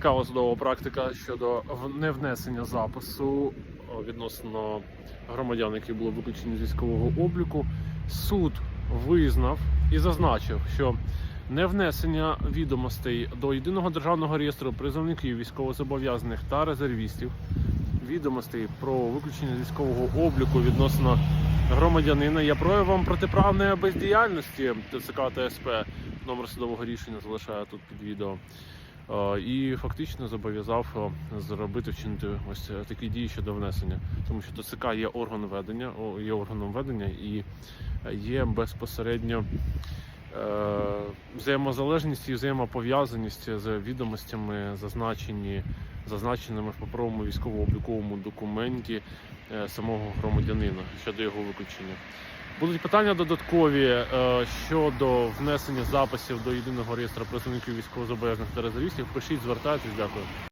Цікава судова практика щодо невнесення запису відносно громадян, які були виключені з військового обліку. Суд визнав і зазначив, що невнесення відомостей до єдиного державного реєстру призовників військовозобов'язаних та резервістів, відомостей про виключення з військового обліку відносно громадянина є проявом протиправної бездіяльності ТЦК та СП. Номер судового рішення залишаю тут під відео. Е, і фактично зобов'язав е, зробити вчинити ось е, такі дії щодо внесення, тому що ТЦК є орган ведення, є органом ведення і є безпосередньо взаємозалежність і взаємопов'язаність з відомостями, зазначені зазначеними в паперовому військово-обліковому документі самого громадянина щодо його виключення. Будуть питання додаткові е, щодо внесення записів до єдиного реєстру працівників військовозобов'язаних та резервістів. Пишіть, звертайтесь, дякую.